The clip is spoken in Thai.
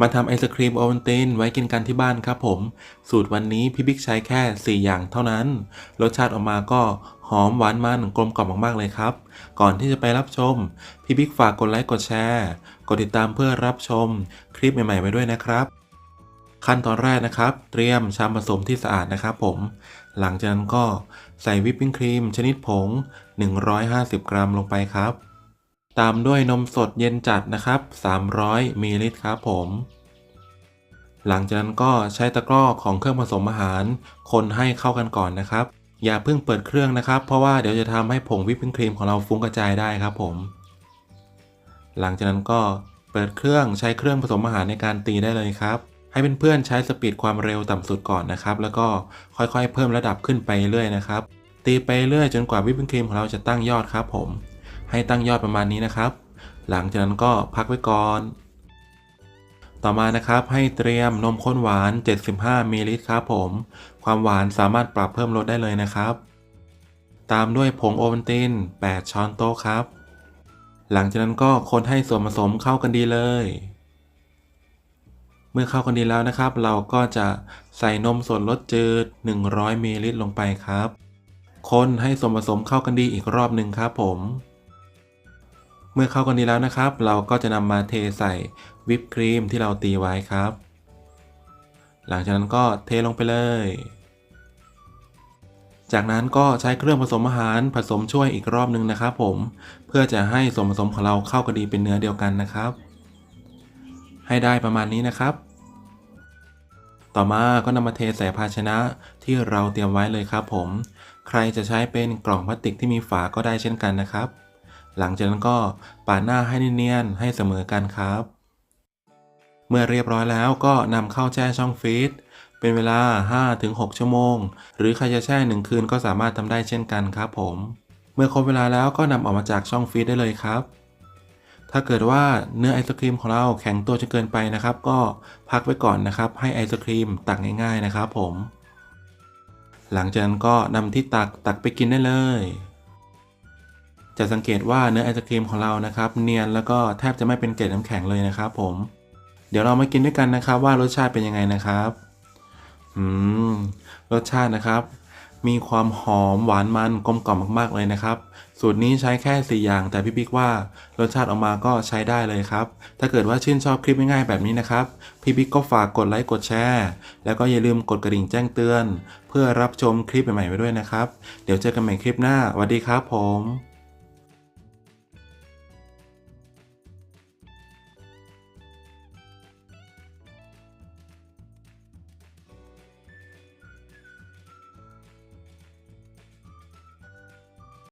มาทำไอศครีมโอวัลตินไว้กินกันที่บ้านครับผม สูตรวันนี้พี่บิ๊กใช้แค่ 4 อย่างเท่านั้น รสชาติออกมาก็หอมหวานมันกลมกล่อมมากๆเลยครับ ก่อนที่จะไปรับชม พี่บิ๊กฝากกดไลค์กดแชร์กดติดตามเพื่อรับชมคลิปใหม่ๆไว้ด้วยนะครับ ขั้นตอนแรกนะครับ เตรียมชามผสมที่สะอาดนะครับผม หลังจากนั้นก็ใส่วิปปิ้งครีมชนิดผง 150 กรัมลงไปครับ ตามด้วยนมสดเย็นจัดนะครับ 300มิลลิลิตรครับผม หลังจากนั้นก็ใช้ตะกร้อของเครื่องผสมอาหาร คนให้เข้ากันก่อนนะครับ อย่าเพิ่งเปิดเครื่องนะครับ เพราะว่าเดี๋ยวจะทำให้ผงวิปปิ้งครีมของเราฟุ้งกระจายได้ครับผม หลังจากนั้นก็เปิดเครื่องใช้เครื่องผสมอาหารในการตีได้เลยครับ ให้เเพื่อนๆใช้สปีดความเร็วต่ำสุดก่อนนะครับ แล้วก็ค่อยๆ เพิ่มระดับขึ้นไปเรื่อยนะครับ ตีไปเรื่อยจนกว่าวิปปิ้งครีมของเราจะตั้งยอดครับผม ให้ตั้งยอดประมาณนี้นะครับ หลังจากนั้นก็พักไว้ก่อน ต่อมานะครับให้เตรียมนมข้นหวาน 75มิลลิลิตรครับผม ความหวานสามารถปรับเพิ่มลดได้เลยนะครับ ตามด้วยผงโอวัลติน 8 ช้อนโต๊ะครับ หลังจากนั้นก็คนให้ส่วนผสมเข้ากันดีเลย เมื่อเข้ากันดีแล้วนะครับ เราก็จะใส่นมสดรสจืด 100มิลลิลิตรลงไปครับ คนให้ส่วนผสมเข้ากันดีอีกรอบหนึ่งครับผม เมื่อเข้ากันดีแล้วนะครับ เราก็จะนำมาเทใส่วิปครีมที่เราตีไว้ครับ หลังจากนั้นก็เทลงไปเลย จากนั้นก็ใช้เครื่องผสมอาหารผสมช่วยอีกรอบหนึ่งนะครับผม เพื่อจะให้ส่วนผสมของเราเข้ากันดีเป็นเนื้อเดียวกันนะครับ ให้ได้ประมาณนี้นะครับ ต่อมาก็นำมาเทใส่ภาชนะที่เราเตรียมไว้เลยครับผม ใครจะใช้เป็นกล่องพลาสติกที่มีฝาก็ได้เช่นกันนะครับ หลังจากนั้นก็ปาดหน้าให้เนียนๆให้เสมอกันครับ เมื่อเรียบร้อยแล้วก็นำเข้าแช่ช่องฟรีซเป็นเวลา 5-6 ชั่วโมง หรือใครจะแช่ 1 คืนก็สามารถทำได้เช่นกันครับผม เมื่อครบเวลาแล้วก็นำออกมาจากช่องฟรีซได้เลยครับ ถ้าเกิดว่าเนื้อไอศครีมของเราแข็งตัวจนเกินไปนะครับ ก็พักไว้ก่อนนะครับ ให้ไอศครีมตักง่าย ๆนะครับผม หลังจากนั้นก็นำที่ตักตักไปกินได้เลย จะสังเกตว่าเนื้อไอศครีมของเรานะครับ เนียนแล้วก็แทบจะไม่เป็นเกล็ดน้ำแข็งเลยนะครับ ผม เดี๋ยวเรามากินด้วยกันนะครับ ว่ารสชาติเป็นยังไงนะครับอืมรสชาตินะครับ มีความหอมหวานมันกลมกล่อมมากๆเลยนะครับ สูตรนี้ใช้แค่4อย่าง แต่พี่บิ๊กว่ารสชาติออกมาก็ใช้ได้เลยครับ ถ้าเกิดว่าชื่นชอบคลิปง่ายๆแบบนี้นะครับ พี่บิ๊กก็ฝากกดไลค์กดแชร์แล้วก็อย่าลืมกดกระดิ่งแจ้งเตือน เพื่อรับชมคลิปใหม่ๆไว้ด้วยนะครับ เดี๋ยวเจอกันใหม่คลิปหน้าสวัสดีครับผม